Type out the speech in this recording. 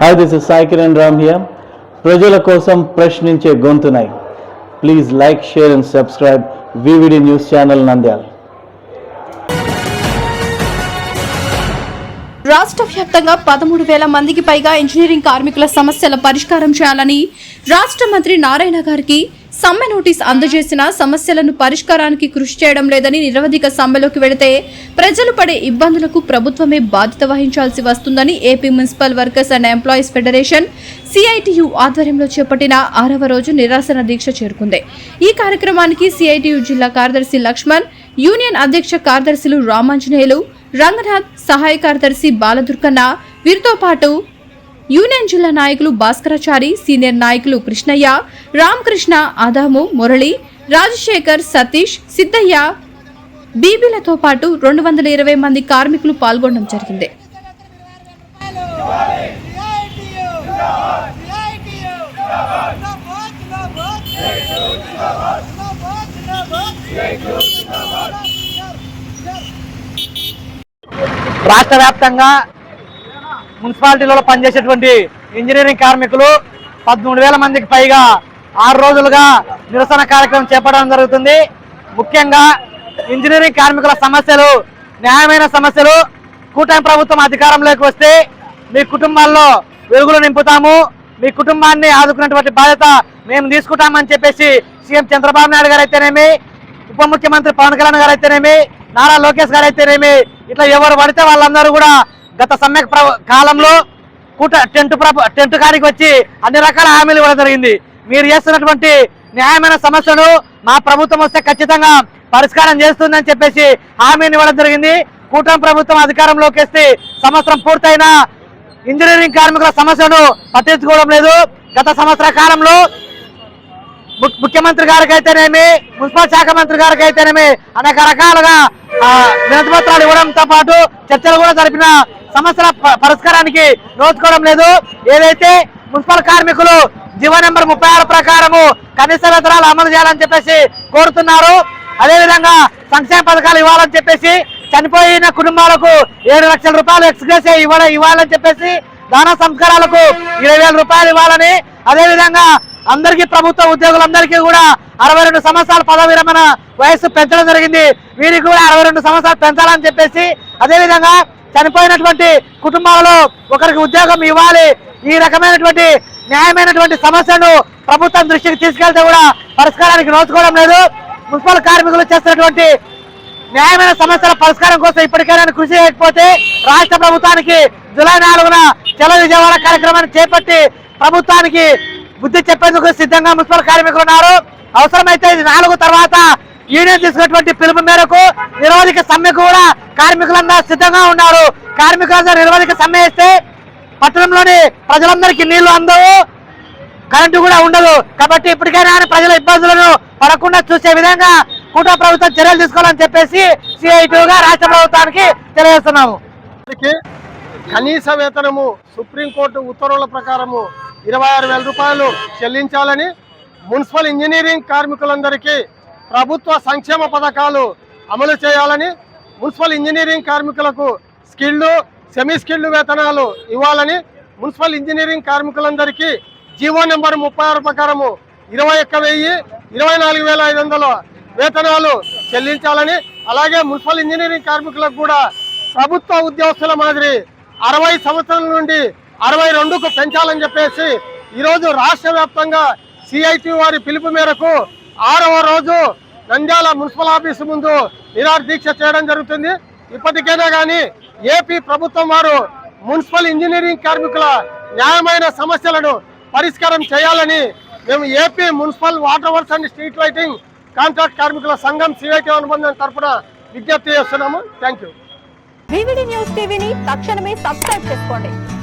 Hi this is Sai Kiran Ram here ప్రజల కోసం ప్రశ్నించే గొంతునై. Please like share and subscribe VVD news channel Nandyal రాష్ట్ర వ్యాప్తంగా పదమూడు వేల మందికి పైగా ఇంజనీరింగ్ కార్మికుల సమస్యల పరిష్కారం చేయాలని రాష్ట్ర మంత్రి నారాయణ గారికి సమ్మె నోటీస్ అందజేసిన సమస్యలను పరిష్కారానికి కృషి చేయడం లేదని నిరవధిక సమ్మెలోకి వెళితే ప్రజలు పడే ఇబ్బందులకు ప్రభుత్వమే బాధ్యత వహించాల్సి వస్తుందని AP municipal workers and employees federation CITU ఆధ్వర్యంలో చేపట్టిన ఆరవ రోజు నిరాశన దీక్ష చేరుకుంది. ఈ కార్యక్రమానికి సిఐటియు జిల్లా కార్యదర్శి లక్ష్మణ్ యూనియన్ అధ్యక్ష కార్యదర్శులు రామాంజనేయులు రంగనాథ్ సహాయ కార్యదర్శి బాలదుర్గన్న వీరితో పాటు యూనియన్ జిల్లా నాయకులు భాస్కరాచారి సీనియర్ నాయకులు కృష్ణయ్య రామకృష్ణ ఆదాము మురళి రాజశేఖర్ సతీష్ సిద్ధయ్య. బీబీలతో పాటు రెండు వందల ఇరవై మంది కార్మికులు పాల్గొనడం జరిగింది. రాష్ట్ర వ్యాప్తంగా మున్సిపాలిటీలలో పనిచేసేటువంటి ఇంజనీరింగ్ కార్మికులు పదమూడు వేల మందికి పైగా ఆరు రోజులుగా నిరసన కార్యక్రమం చేపట్టడం జరుగుతుంది. ముఖ్యంగా ఇంజనీరింగ్ కార్మికుల సమస్యలు న్యాయమైన సమస్యలు కూటమి ప్రభుత్వం అధికారంలోకి వస్తే మీ కుటుంబాల్లో వెలుగులు నింపుతాము. మీ కుటుంబాన్ని ఆదుకున్నటువంటి బాధ్యత మేము తీసుకుంటామని చెప్పేసి సీఎం చంద్రబాబు నాయుడు గారు అయితేనేమి ఉప ముఖ్యమంత్రి పవన్ కళ్యాణ్ గారు అయితేనేమి నారా లోకేష్ గారు అయితేనేమి ఇట్లా ఎవరు పడితే వాళ్ళందరూ కూడా గత సమ్మె కాలంలో కూట టెంట్ ప్రభ టెంట్ కాడికి వచ్చి అన్ని రకాల హామీలు ఇవ్వడం జరిగింది. మీరు చేస్తున్నటువంటి న్యాయమైన సమస్యను మా ప్రభుత్వం వస్తే ఖచ్చితంగా పరిష్కారం చేస్తుందని చెప్పేసి హామీని ఇవ్వడం జరిగింది. కూటమి ప్రభుత్వం అధికారంలోకి వస్తే సంవత్సరం పూర్తయిన ఇంజనీరింగ్ కార్మికుల సమస్యను పట్టించుకోవడం లేదు. గత సంవత్సర కాలంలో ము- ముఖ్యమంత్రి గారికి అయితేనేమి మున్సిపల్ శాఖ మంత్రి గారికి అయితేనేమి అనేక రకాలుగా వినతిపత్రాలు ఇవ్వడంతో పాటు చర్చలు కూడా జరిపిన సమస్యల పరిష్కారానికి నోచుకోవడం లేదు. ఏదైతే మున్సిపల్ కార్మికులు జీవో నెంబర్ ముప్పై ఆరు ప్రకారము కనీస వేతనాలు అమలు చేయాలని చెప్పేసి కోరుతున్నారు. అదేవిధంగా సంక్షేమ పథకాలు ఇవ్వాలని చెప్పేసి చనిపోయిన కుటుంబాలకు ఏడు లక్షల రూపాయలు ఎక్స్గ్రెస్ ఇవ్వడం ఇవ్వాలని చెప్పేసి దాన సంస్కారాలకు ఇరవై వేల రూపాయలు ఇవ్వాలని అదేవిధంగా అందరికీ ప్రభుత్వ ఉద్యోగులందరికీ కూడా అరవై రెండు సంవత్సరాల పదవి విరమణ వయస్సు పెంచడం జరిగింది. వీరికి కూడా అరవై రెండు సంవత్సరాలు పెంచాలని చెప్పేసి అదేవిధంగా చనిపోయినటువంటి కుటుంబాలలో ఒకరికి ఉద్యోగం ఇవ్వాలి. ఈ రకమైనటువంటి న్యాయమైనటువంటి సమస్యను ప్రభుత్వం దృష్టికి తీసుకెళ్తే కూడా పరిష్కారానికి నోచుకోవడం లేదు. మున్సిపల్ కార్మికులు చేస్తున్నటువంటి న్యాయమైన సమస్యల పరిష్కారం కోసం ఇప్పటికైనా కృషి చేయకపోతే రాష్ట్ర ప్రభుత్వానికి జూలై నాలుగున చలో విజయవాడ కార్యక్రమాన్ని చేపట్టి ప్రభుత్వానికి బుద్ధి చెప్పేందుకు సిద్ధంగా మున్సిపల్ కార్మికులు ఉన్నారు. అవసరమైతే ఇది నాలుగు తర్వాత యూనియన్ తీసుకున్నటువంటి పిలుపు మేరకు నిరోధిక సమ్మె కూడా కార్మికులందరూ సిద్ధంగా ఉన్నారు. కార్మికులందరూ నిరోధిక సమ్మె ఇస్తే పట్టణంలోని ప్రజలందరికీ నీళ్ళు అందవు కరెంటు కూడా ఉండదు. కాబట్టి ఇప్పటికైనా ప్రజల ఇబ్బందులను పడకుండా చూసే విధంగా కూటమి ప్రభుత్వం చర్యలు తీసుకోవాలని చెప్పేసి సిఐటిగా రాష్ట్ర ప్రభుత్వానికి తెలియజేస్తున్నాము. కనీస వేతనము సుప్రీంకోర్టు ఉత్తర్వుల ప్రకారము ఇరవై ఆరు వేల రూపాయలు చెల్లించాలని మున్సిపల్ ఇంజనీరింగ్ కార్మికులందరికీ ప్రభుత్వ సంక్షేమ పథకాలు అమలు చేయాలని మున్సిపల్ ఇంజనీరింగ్ కార్మికులకు స్కిల్డ్ సెమీ స్కిల్డ్ వేతనాలు ఇవ్వాలని మున్సిపల్ ఇంజనీరింగ్ కార్మికులందరికీ జీవో నెంబర్ ముప్పై ఆరు ప్రకారము ఇరవై ఒక్క వెయ్యి ఇరవై నాలుగు వేల ఐదు వందల వేతనాలు చెల్లించాలని అలాగే మున్సిపల్ ఇంజనీరింగ్ కార్మికులకు కూడా ప్రభుత్వ ఉద్యోగస్తుల మాదిరి అరవై సంవత్సరాల నుండి అరవై రెండుకు పెంచాలని చెప్పేసి ఈరోజు రాష్ట్ర వ్యాప్తంగా సిఐటి వారి పిలుపు మేరకు ఆరవ రోజు నంద్యాల మున్సిపల్ ఆఫీసు ముందు నిరాహార దీక్ష చేయడం జరుగుతుంది. ఇప్పటికైనా కానీ ఏపీ ప్రభుత్వం వారు మున్సిపల్ ఇంజనీరింగ్ కార్మికుల న్యాయమైన సమస్యలను పరిష్కారం చేయాలని మేము AP municipal water works and street lighting contract కార్మికుల సంఘం సిఐటి అనుబంధం తరఫున విజ్ఞప్తి చేస్తున్నాము. థ్యాంక్ యూ వివిడి న్యూస్ టీవీని తక్షణమే సబ్స్క్రైబ్ చేసుకోండి.